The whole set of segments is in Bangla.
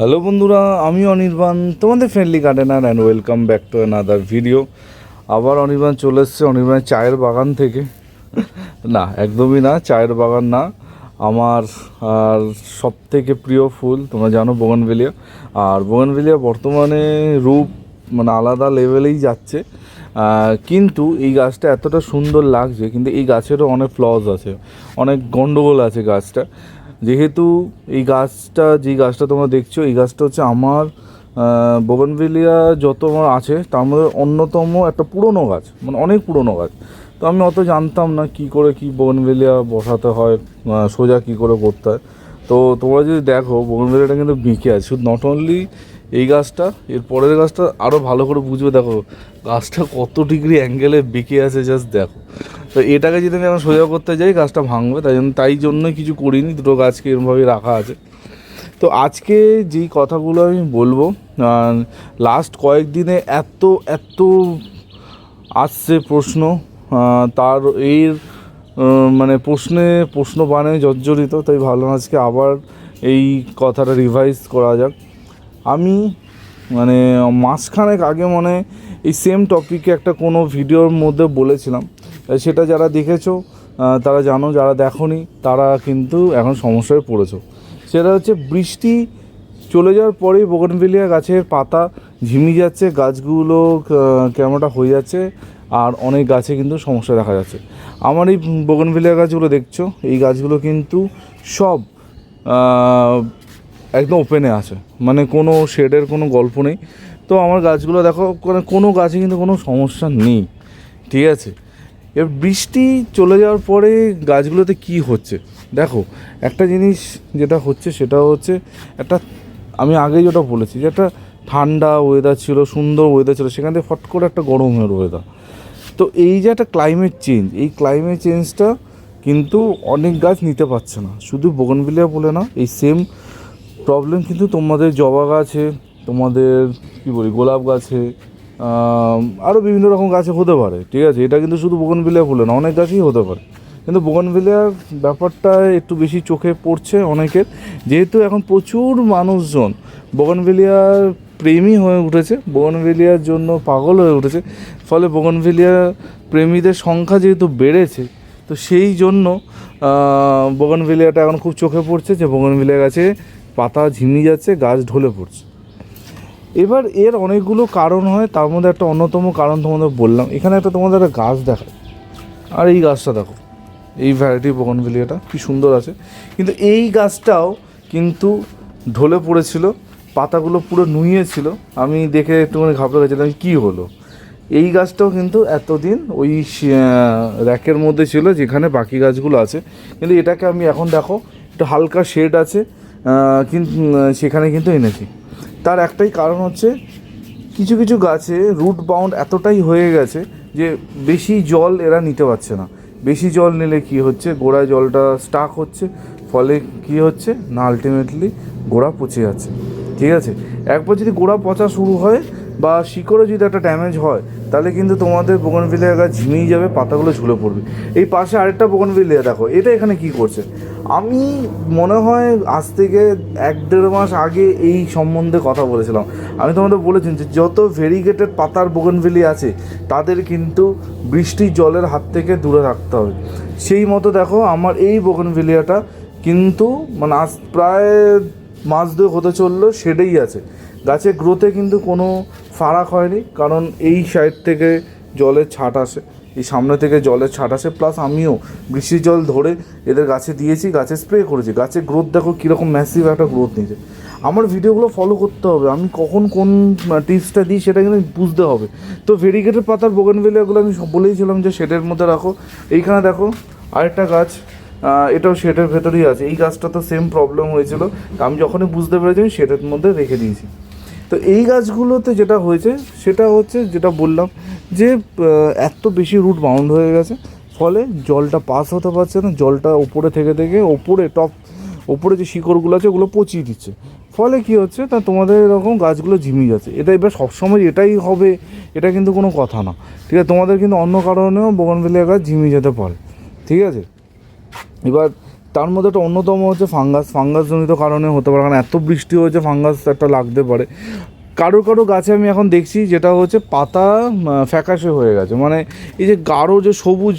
হ্যালো বন্ধুরা আমি অনির্বাণ, তোমাদের friendly gardener and welcome back to another video আবার অনির্বাণ চলে এসছে অনির্বাণ চায়ের বাগান থেকে। না, একদমই না, চায়ের বাগান না। আমার, আর সব থেকে প্রিয় ফুল, তোমরা জানো বোগনভেলিয়া। আর বোগনভেলিয়া বর্তমানে রূপ মানে আলাদা লেভেলেই যাচ্ছে। কিন্তু এই গাছটা এতটা সুন্দর লাগছে, কিন্তু এই গাছেরও অনেক ফ্লজ আছে। অনেক গন্ডগোল আছে গাছটা। যেহেতু এই গাছটা যে গাছটা তোমরা দেখছ, এই গাছটা হচ্ছে আমার বোগনভেলিয়া যত আমার আছে, তার মধ্যে অন্যতম একটা পুরনো গাছ মানে অনেক পুরনো গাছ। তো আমি অত জানতাম না কি করে কি বোগনভেলিয়া বসাতে হয় সোজা কি করে করতে হয়। তো তোমরা যদি দেখো, বোগনভেলিয়াটা কিন্তু বেঁকে আছে। শুধু নট অনলি এই গাছটা, এর পরের গাছটা আরও ভালো করে বুঝবে। দেখো, গাছটা কত ডিগ্রি অ্যাঙ্গেলে বেঁকে আছে জাস্ট দেখো। তো এটাকে যদি আমি এখন সোজা করতে যাই, গাছটা ভাঙবে, তাই জন্য তাই জন্যই কিছু করিনি, দুটো গাছকে এরমভাবেই রাখা আছে। তো আজকে যেই কথাগুলো আমি বলব লাস্ট কয়েকদিনে এত এত আসছে প্রশ্ন তার এর মানে প্রশ্নে প্রশ্ন বানে জর্জরিত, তাই ভালো আজকে আবার এই কথাটা রিভাইজ করা যাক। আমি মানে মাসখানেক আগে মনে এই সেম টপিকে একটা কোনো ভিডিওর মধ্যে বলেছিলাম। সেটা যারা দেখেছ তারা জানো, যারা দেখোনি, তারা কিন্তু এখন সমস্যায় পড়েছো। সেটা হচ্ছে বৃষ্টি চলে যাওয়ার পরেই বোগনভেলিয়া গাছের পাতা ঝিমি যাচ্ছে, গাছগুলো কেমনটা হয়ে যাচ্ছে, আর অনেক গাছে কিন্তু সমস্যা দেখা যাচ্ছে। আমার এই বোগনভেলিয়া গাছগুলো দেখছ, এই গাছগুলো কিন্তু সব একদম ওপেনে আছে। মানে কোনো শেডের কোনো গল্প নেই। তো আমার গাছগুলো দেখো কোনো গাছে কিন্তু কোনো সমস্যা নেই। ঠিক আছে? এবার বৃষ্টি চলে যাওয়ার পরে গাছগুলোতে কি হচ্ছে? দেখো, একটা জিনিস যেটা হচ্ছে সেটা হচ্ছে একটা, আমি আগেই যেটা বলেছি যে একটা ঠান্ডা ওয়েদার ছিল, সুন্দর ওয়েদার ছিল, সেখান থেকে ফট করে একটা গরমের ওয়েদার তো এই যে একটা ক্লাইমেট চেঞ্জ এই ক্লাইমেট চেঞ্জটা কিন্তু অনেক গাছ নিতে পারছে না। শুধু বোগনভিলিয়া বলে না, এই সেম প্রবলেম কিন্তু তোমাদের জবা গাছে তোমাদের কী বলি, গোলাপ গাছে আরও বিভিন্ন রকম গাছে হতে পারে, ঠিক আছে? এটা কিন্তু শুধু বোগনভিলিয়া বলে না, অনেক গাছই হতে পারে। কিন্তু বোগনভিলিয়ার ব্যাপারটা একটু বেশি চোখে পড়ছে অনেকের। যেহেতু এখন প্রচুর মানুষজন বোগনভিলিয়ার প্রেমী হয়ে উঠেছে, বোগনভিলিয়ার জন্য পাগল হয়ে উঠেছে, ফলে বোগনভিলিয়া প্রেমীদের সংখ্যা যেহেতু বেড়েছে, তো সেই জন্য বোগনভিলিয়াটা এখন খুব চোখে পড়ছে যে বোগনভিলিয়া গাছে পাতা ঝিমিয়ে যাচ্ছে, গাছ ঢলে পড়ছে। এবার এর অনেকগুলো কারণ হয়, তার মধ্যে একটা অন্যতম কারণ তোমাদের বললাম। এখানে একটা তোমাদের একটা গাছ দেখায়। আর এই গাছটা দেখো, এই ভ্যারাইটি বোগনভিলিয়াটা কি সুন্দর আছে। কিন্তু এই গাছটাও কিন্তু ঢলে পড়েছিল, পাতাগুলো পুরো নুইয়েছিল আমি দেখে একটুখানি ঘাবড়ে গেছিলাম কী হলো। এই গাছটাও কিন্তু এতদিন ওই র্যাকের মধ্যে ছিল যেখানে বাকি গাছগুলো আছে। কিন্তু এটাকে আমি এখন দেখো, একটু হালকা শেড আছে কিন্তু সেখানে কিন্তু এনেছি। তার একটাই কারণ হচ্ছে কিছু কিছু গাছে রুট বাউন্ড এতটাই হয়ে গেছে যে বেশি জল এরা নিতে পারছে না। বেশি জল নিলে কি হচ্ছে? গোড়ায় জলটা স্টাক হচ্ছে, ফলে কি হচ্ছে? না আলটিমেটলি গোড়া পচে যাচ্ছে। ঠিক আছে? একবার যদি গোড়া পচা শুরু হয় বা শিকড়ে যদি একটা ড্যামেজ হয় তাহলে কিন্তু তোমাদের বোগনভিলিয়া গাছ ঝিমিয়ে যাবে, পাতাগুলো ঝুলে পড়বে। এই পাশে আরেকটা বোগনভিলিয়া দেখো, এটা এখানে কি করছে? আমি মনে হয় আজ থেকে এক দেড় মাস আগে এই সম্বন্ধে কথা বলেছিলাম। আমি তোমাদের বলেছি যে যত ভেরিগেটেড পাতার বোগনভিলি আছে, তাদের কিন্তু বৃষ্টির জলের হাত থেকে দূরে রাখতে হবে। সেই মতো দেখো, আমার এই বোগনভিলিয়াটা কিন্তু মানে আজ প্রায় মাস দুয়েক হতে চলল সেটাই আছে। গাছের গ্রোথে কিন্তু কোনো ফারাক হয়নি, কারণ এই সাইড থেকে জলের ছাট আসে, এই সামনে থেকে জলের ছাট আসে প্লাস আমিও বৃষ্টির জল ধরে এদের গাছে দিয়েছি, গাছে স্প্রে করেছি গাছের গ্রোথ দেখো কীরকম ম্যাসিভ একটা গ্রোথ নিয়েছে। আমার ভিডিওগুলো ফলো করতে হবে, আমি কখন কোন টিপসটা দিই সেটা কিন্তু বুঝতে হবে। তো ভেরিগেটেড পাতার বোগেনভেলিয়াগুলো আমি সব বলেইছিলাম যে শেডের মধ্যে রাখো। এইখানে দেখো আরেকটা গাছ এটাও শেডের ভেতরেই আছে। এই গাছটা তো সেম প্রবলেম হয়েছিল, আমি যখনই বুঝতে পেরেছি আমি শেডের মধ্যে রেখে দিয়েছি। তো এই গাছগুলোতে যেটা হয়েছে, সেটা হচ্ছে যেটা বললাম যে এত বেশি রুট বাউন্ড হয়ে গেছে, ফলে জলটা পাস হতে পারছে না, জলটা ওপরে থেকে থেকে ওপরে টপ, ওপরে যে শিকড়গুলো আছে, ওগুলো পচিয়ে দিচ্ছে। ফলে কি হচ্ছে তা তোমাদের এরকম গাছগুলো ঝিমিয়ে যাচ্ছে। এটা এবার সবসময় এটাই হবে, এটা কিন্তু কোনো কথা না। ঠিক আছে, তোমাদের কিন্তু অন্য কারণেও বোগনভেলিয়া গাছ ঝিমিয়ে যেতে পারে। ঠিক আছে? এবার তার মধ্যে একটা অন্যতম হচ্ছে ফাঙ্গাস। ফাঙ্গাসজনিত কারণে হতে পারে, কারণ এত বৃষ্টি হয়েছে, ফাঙ্গাস একটা লাগতে পারে। কারও কারও গাছে আমি এখন দেখছি যেটা হচ্ছে পাতা ফ্যাকাশে হয়ে গেছে। মানে এই যে গাঢ় যে সবুজ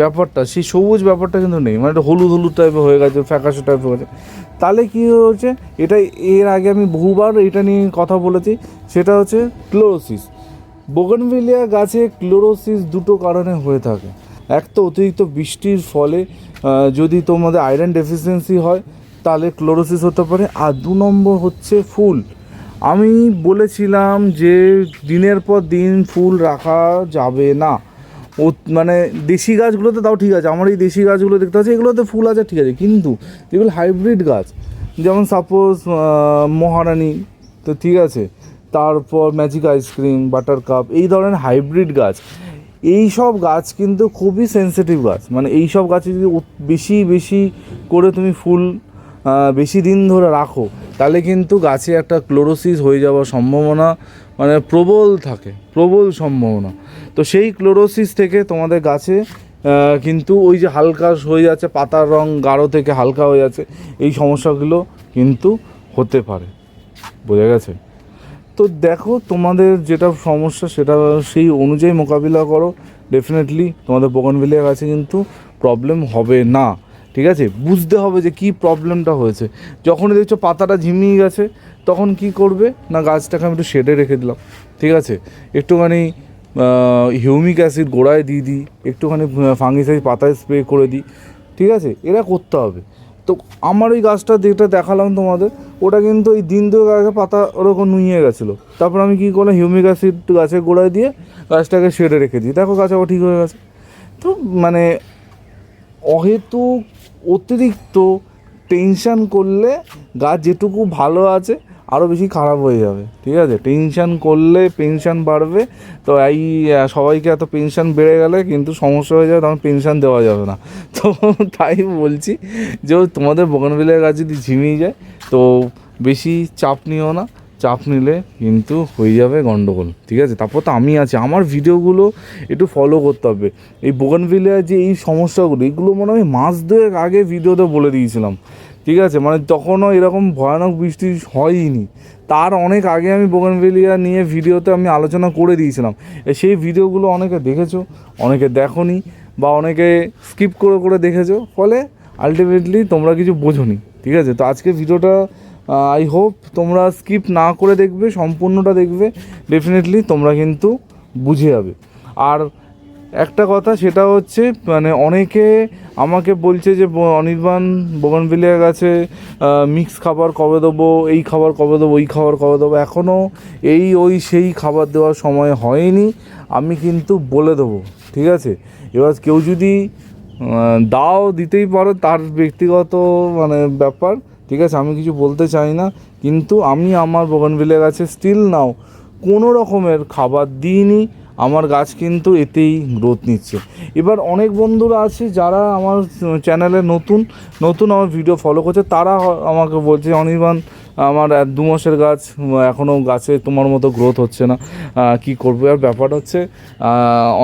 ব্যাপারটা, সেই সবুজ ব্যাপারটা কিন্তু নেই। মানে একটা হলুদ হলুদ টাইপের হয়ে গেছে, ফ্যাকাশে টাইপের হয়ে গেছে তাহলে কী হচ্ছে, এটা এর আগে আমি বহুবার এটা নিয়ে কথা বলেছি, সেটা হচ্ছে ক্লোরোসিস। বোগনভিলিয়া গাছে ক্লোরোসিস দুটো কারণে হয়ে থাকে। এক তো অতিরিক্ত বৃষ্টির ফলে যদি তোমাদের আয়রন ডেফিসিয়েন্সি হয়, তাহলে ক্লোরোসিস হতে পারে। আর দু নম্বর হচ্ছে ফুল। আমি বলেছিলাম যে দিনের পর দিন ফুল রাখা যাবে না। ও মানে দেশি গাছগুলোতে তাও ঠিক আছে, আমার এই দেশি গাছগুলো দেখতে পাচ্ছি, এগুলোতে ফুল আছে, ঠিক আছে। কিন্তু যেগুলো হাইব্রিড গাছ, যেমন সাপোজ মহারানী, তো ঠিক আছে। তারপর ম্যাজিক আইসক্রিম বাটার কাপ এই ধরনের হাইব্রিড গাছ। এই সব গাছ কিন্তু খুবই সেনসিটিভ গাছ। মানে এই সব গাছে যদি বেশি বেশি করে তুমি ফুল বেশি দিন ধরে রাখো, তাহলে কিন্তু গাছে একটা ক্লোরোসিস হয়ে যাওয়ার সম্ভাবনা মানে প্রবল থাকে, প্রবল সম্ভাবনা। তো সেই ক্লোরোসিস থেকে তোমাদের গাছে কিন্তু ওই যে হালকা হয়ে যাচ্ছে, পাতার রং গাঢ় থেকে হালকা হয়ে যাচ্ছে, এই সমস্যাগুলো কিন্তু হতে পারে। বোঝা গেছে? তো দেখো তোমাদের যেটা সমস্যা সেটা সেই অনুযায়ী মোকাবিলা করো। ডেফিনেটলি তোমাদের বোগনভিলিয়া গাছে কিন্তু প্রবলেম হবে না। ঠিক আছে? বুঝতে হবে যে কি প্রবলেমটা হয়েছে। যখনই দেখছ পাতাটা ঝিমিয়ে গেছে, তখন কি করবে? না, গাছটাকে আমি একটু শেডে রেখে দিলাম। ঠিক আছে? একটুখানি হিউমিক অ্যাসিড গোড়ায় দিয়ে দিই। একটুখানি ফাঙ্গিসাইড পাতায় স্প্রে করে দিই। ঠিক আছে? এরা করতে হবে। তো আমার ওই গাছটা যেটা দেখালাম তোমাদের, ওটা কিন্তু ওই দিন দুয়েক আগে পাতা ওরকম নুইয়ে গেছিল। তারপর আমি কী করলাম, হিউমিক অ্যাসিড গাছের গোড়ায় দিয়ে গাছটাকে সেরে রেখে দিই। দেখো গাছ আবার ঠিক হয়ে গেছে। তো মানে অহেতু অতিরিক্ত টেনশান করলে গাছ যেটুকু ভালো আছে আরও বেশি খারাপ হয়ে যাবে, ঠিক আছে? টেনশন করলে পেনশন বাড়বে, তো এই সবাইকে এত পেনশন বেড়ে গেলে কিন্তু সমস্যা হয়ে যাবে, তখন পেনশন দেওয়া যাবে না। তো তাই বলছি যে তোমাদের বগনবিলের গাছ যদি ঝিমিয়ে যায়, তো বেশি চাপ নিও না। চাপ নিলে কিন্তু হয়ে যাবে গন্ডগোল, ঠিক আছে? তারপর তো আমি আছি। আমার ভিডিওগুলো একটু ফলো করতে হবে। এই বোগানভিলিয়ার যে এই সমস্যাগুলো, এগুলো মনে হয় মাস দুয়েক আগে ভিডিওতে বলে দিয়েছিলাম। ঠিক আছে? মানে তখনও এরকম ভয়ানক বৃষ্টি হয়নি তার অনেক আগে আমি বোগানভিলিয়া নিয়ে ভিডিওতে আমি আলোচনা করে দিয়েছিলাম। সেই ভিডিওগুলো অনেকে দেখেছ, অনেকে দেখোনি বা অনেকে স্কিপ করে করে দেখেছ। ফলে আলটিমেটলি তোমরা কিছু বোঝোনি, ঠিক আছে? তো আজকে ভিডিওটা আই হোপ তোমরা স্কিপ না করে দেখবে, সম্পূর্ণটা দেখবে। ডেফিনেটলি তোমরা কিন্তু বুঝে যাবে। আর একটা কথা সেটা হচ্ছে মানে অনেকে আমাকে বলছে যে অনির্বাণ বগনভিলিয়া গাছে মিক্স খাবার কবে দেবো, এই খাবার কবে দেবো, ওই খাবার কবে দেবো। এখনও এই, ওই, সেই খাবার দেওয়ার সময় হয়নি, আমি কিন্তু বলে দেবো, ঠিক আছে? এবার কেউ যদি দাও দিতেই পারো, তার ব্যক্তিগত মানে ব্যাপার, ঠিক আছে? আমি কিছু বলতে চাই না, কিন্তু আমি আমার বগনভিলিয়া গাছে স্টিল নাও কোনো রকমের খাবার দিইনি আমার গাছ কিন্তু এতেই গ্রোথ নিচ্ছে। এবার অনেক বন্ধুরা আছে যারা আমার চ্যানেলে নতুন নতুন আমার ভিডিও ফলো করছে, তারা আমাকে বলছে, অনির্বাণ আমার এক দু মাসের গাছ এখনও গাছে তোমার মতো গ্রোথ হচ্ছে না। কি করব? আর ব্যাপার হচ্ছে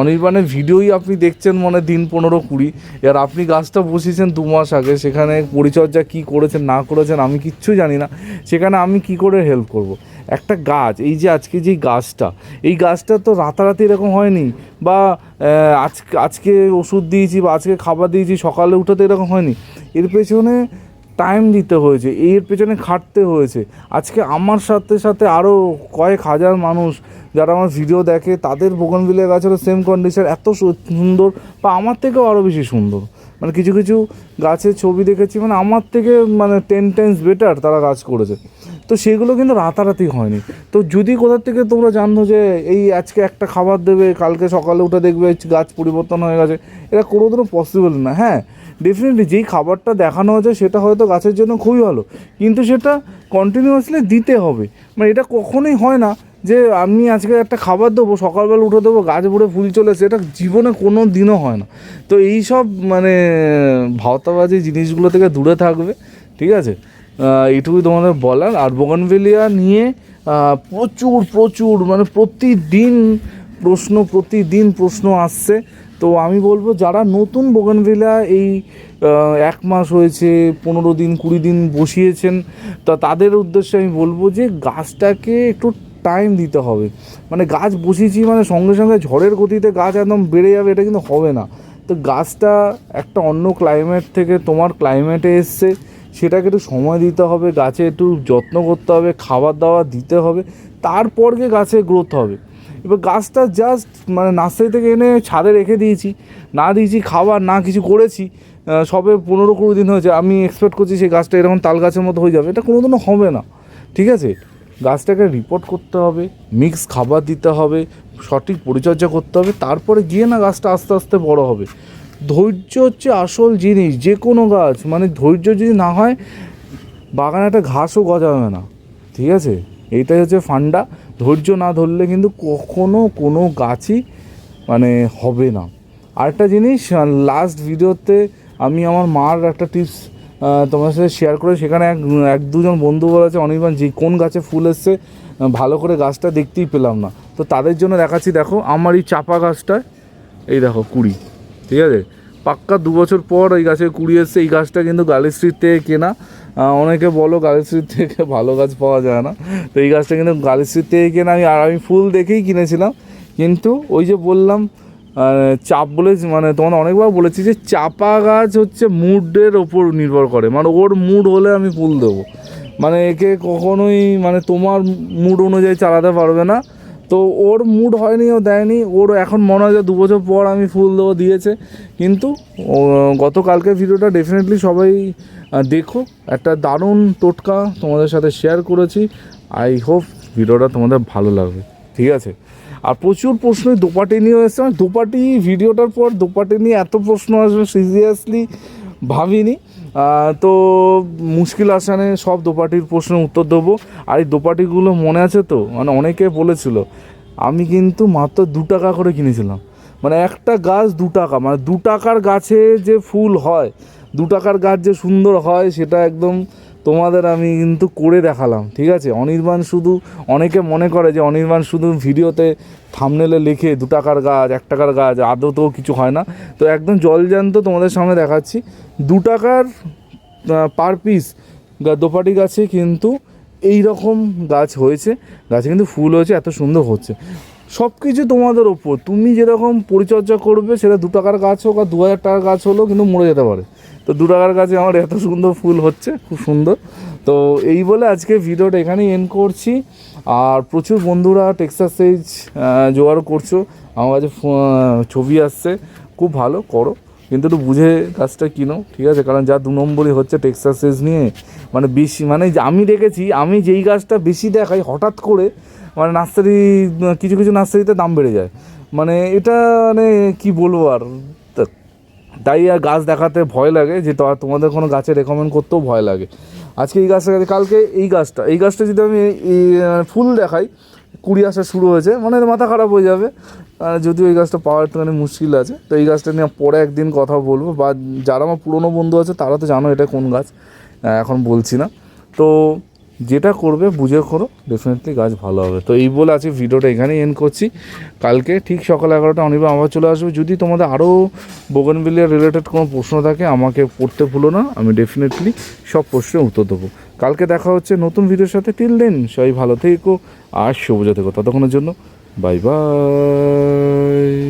অনির্বাণের ভিডিওই আপনি দেখছেন মনে দিন পনেরো কুড়ি। এবার আপনি গাছটা বসিয়েছেন দু মাস আগে, সেখানে পরিচর্যা কি করেছেন, না করেছেন, আমি কিচ্ছু জানি না। সেখানে আমি কি করে হেল্প করব। একটা গাছ, এই যে আজকে যে গাছটা, এই গাছটা তো রাতারাতি এরকম হয়নি বা আজকে আজকে ওষুধ দিয়েছি বা আজকে খাবার দিয়েছি, সকালে উঠে তো এরকম হয়নি। এর পেছনে টাইম দিতে হয়েছে, এর পেছনে খাটতে হয়েছে। আজকে আমার সাথে সাথে আরও কয়েক হাজার মানুষ যারা আমার ভিডিও দেখে, তাদের বোগনভিলিয়া গাছেরও সেম কন্ডিশন এত সুন্দর, বা আমার থেকেও আরও বেশি সুন্দর। মানে কিছু কিছু গাছের ছবি দেখেছি মানে আমার থেকে মানে টেন টাইমস বেটার তারা গাছ করেছে। তো সেগুলো কিন্তু রাতারাতি হয়নি। তো যদি কোথা থেকে তোমরা জানো যে এই আজকে একটা খাবার দেবে, কালকে সকালে উঠে দেখবে গাছ পরিবর্তন হয়ে গেছে, এটা কোনোদিনও পসিবল না হ্যাঁ? ডেফিনেটলি যেই খাবারটা দেখানো হয়েছে সেটা হয়তো গাছের জন্য খুবই ভালো। কিন্তু সেটা কন্টিনিউয়াসলি দিতে হবে। মানে এটা কখনোই হয় না যে আমি আজকে একটা খাবার দেবো, সকালবেলা উঠে দেবো, গাছ ভরে ফুল চলে এসে এটা জীবনে কোনো দিনও হয় না। তো এই সব মানে ভাওতাবাজি জিনিসগুলো থেকে দূরে থাকবে, ঠিক আছে? এটুকুই তোমাদের বলার। আর বোগানভেলিয়া নিয়ে প্রচুর প্রচুর মানে প্রতিদিন প্রশ্ন প্রতিদিন প্রশ্ন আসছে। তো আমি বলব, যারা নতুন বোগানভিলা এই এক মাস হয়েছে, পনেরো দিন, কুড়ি দিন বসিয়েছেন, তা তাদের উদ্দেশ্যে আমি বলব যে গাছটাকে একটু টাইম দিতে হবে। মানে গাছ বসিয়েছি মানে সঙ্গে সঙ্গে ঝড়ের গতিতে গাছ একদম বেড়ে যাবে, এটা কিন্তু হবে না। তো গাছটা একটা অন্য ক্লাইমেট থেকে তোমার ক্লাইমেটে এসছে, সেটাকে একটু সময় দিতে হবে, গাছে একটু যত্ন করতে হবে, খাবার দাবার দিতে হবে, তারপর গিয়ে গাছে গ্রোথ হবে। এবার গাছটা জাস্ট মানে নার্সারি থেকে এনে ছাদে রেখে দিয়েছি। না দিয়েছি খাবার, না কিছু করেছি। সবে পনেরো কুড়ি দিন হয়েছে। আমি এক্সপেক্ট করছি সেই গাছটা এরকম তাল গাছের মতো হয়ে যাবে। এটা কোনোদিনও হবে না। ঠিক আছে? গাছটাকে রিপোর্ট করতে হবে মিক্স খাবার দিতে হবে, সঠিক পরিচর্যা করতে হবে। তারপরে গিয়ে না গাছটা আস্তে আস্তে বড় হবে। ধৈর্য হচ্ছে আসল জিনিস। যে কোনো গাছ মানে ধৈর্য যদি না হয়, বাগানে একটা ঘাসও গজাবে না। ঠিক আছে? এইটাই হচ্ছে ফান্ডা। ধৈর্য না ধরলে কিন্তু কখনো কোনো গাছই মানে হবে না। আরেকটা জিনিস লাস্ট ভিডিওতে আমি আমার মার একটা টিপস তোমার সাথে শেয়ার করে সেখানে এক এক দুজন বন্ধু বলেছে, অনির্বাণ যে কোন গাছে ফুল এসছে? ভালো করে গাছটা দেখতেই পেলাম না। তো তাদের জন্য দেখাচ্ছি, দেখো, আমার এই চাপা গাছটায়, এই দেখো, কুড়ি, ঠিক আছে? পাক্কা দু বছর পর এই গাছে কুড়ি এসছে, এই গাছটা কিন্তু গালি স্ট্রিট থেকে কেনা। অনেকে বলো গালি স্ট্রিট থেকে ভালো গাছ পাওয়া যায় না। তো এই গাছটা কিন্তু গালি স্ট্রিট থেকে কেনা আমি আর আমি ফুল দেখেই কিনেছিলাম। কিন্তু ওই যে বললাম চাপ বলে মানে তোমাদের অনেকবার বলেছি যে চাপা গাছ হচ্ছে মুডের ওপর নির্ভর করে। মানে ওর মুড হলে আমি ফুল দেবো। মানে একে কখনোই মানে তোমার মুড অনুযায়ী চালাতে পারবে না। তো ওর মুড হয়নি ও দেয়নি। ওর এখন মনে হয় যে দু বছর পর আমি ফুল দেবো দিয়েছে। কিন্তু ও, গতকালকের ভিডিওটা ডেফিনেটলি সবাই দেখো। একটা দারুণ টোটকা তোমাদের সাথে শেয়ার করেছি। আই হোপ ভিডিওটা তোমাদের ভালো লাগবে। ঠিক আছে? আর প্রচুর প্রশ্নই দোপাটি নিয়ে এসছে। মানে দোপাটি ভিডিওটার পর দোপাটি নিয়ে এত প্রশ্ন আসবে সিরিয়াসলি ভাবিনি। তো মুশকিল আসানে সব দোপাটির প্রশ্নের উত্তর দেবো। আর এই দোপাটিগুলো মনে আছে তো? মানে অনেকে বলেছিল, আমি কিন্তু মাত্র দু টাকা করে কিনেছিলাম। মানে একটা গাছ দু টাকা মানে দু টাকার গাছে যে ফুল হয়, দু টাকার গাছ যে সুন্দর হয়, সেটা একদম তোমাদের আমি কিন্তু করে দেখালাম, ঠিক আছে? অনির্বাণ শুধু অনেকে মনে করে যে অনির্বাণ শুধু ভিডিওতে থামনেলে লিখে দু টাকার গাছ, এক টাকার গাছ, আদতেও কিছু হয় না। তো একদম জলজান্ত তোমাদের সামনে দেখাচ্ছি। দু টাকার পার পিস দোপাটি গাছে কিন্তু এই রকম গাছ হয়েছে। গাছে কিন্তু ফুল হয়েছে, এত সুন্দর হচ্ছে। সব কিছু তোমাদের ওপর। তুমি যেরকম পরিচর্যা করবে, সেটা দু টাকার গাছ হোক আর দু হাজার টাকার গাছ হলেও কিন্তু মরে যেতে পারে। তো দু টাকার গাছে আমার এত সুন্দর ফুল হচ্ছে, খুব সুন্দর। তো এই বলে আজকে ভিডিওটা এখানেই এন্ড করছি। আর প্রচুর বন্ধুরা টেক্সাস সেজ জোগাড় করছ। আমার কাছে ছবি আসছে। খুব ভালো, করো। কিন্তু একটু বুঝে গাছটা কিনো ঠিক আছে? কারণ যা দু নম্বরই হচ্ছে টেক্সাস সেজ নিয়ে মানে বেশি মানে আমি দেখেছি, আমি যেই গাছটা বেশি দেখাই, হঠাৎ করে মানে নার্সারি, কিছু কিছু নার্সারিতে দাম বেড়ে যায়। মানে এটা মানে কী বলব আর তাই আর গাছ দেখাতে ভয় লাগে, যে তোমাদের কোনো গাছে রেকমেন্ড করতেও ভয় লাগে। আজকে এই গাছটা, কালকে এই গাছটা এই গাছটা যদি আমি মানে ফুল দেখাই কুড়ি আসা শুরু হয়েছে মানে মাথা খারাপ হয়ে যাবে। যদিও এই গাছটা পাওয়া একটুখানি মুশকিল আছে, তো এই গাছটা নিয়ে পরে একদিন কথা বলব। বা যারা আমার পুরনো বন্ধু আছে, তারা তো জানো এটা কোন গাছ এখন বলছি না। তো যেটা করবে, বুঝে করো ডেফিনেটলি গাছ ভালো হবে। তো এই বলে আজকে ভিডিওটা এখানেই এন্ড করছি। কালকে ঠিক সকাল এগারোটা অনিবা আবার চলে আসবে। যদি তোমাদের আরও বোগনভিলিয়া রিলেটেড কোনো প্রশ্ন থাকে, আমাকে পড়তে ভুলো না। আমি ডেফিনেটলি সব প্রশ্নের উত্তর দেবো। কালকে দেখা হচ্ছে নতুন ভিডিওর সাথে। টিল দেন সবাই ভালো থেকো আর সবুজা থেকো ততক্ষণের জন্য বাই বাই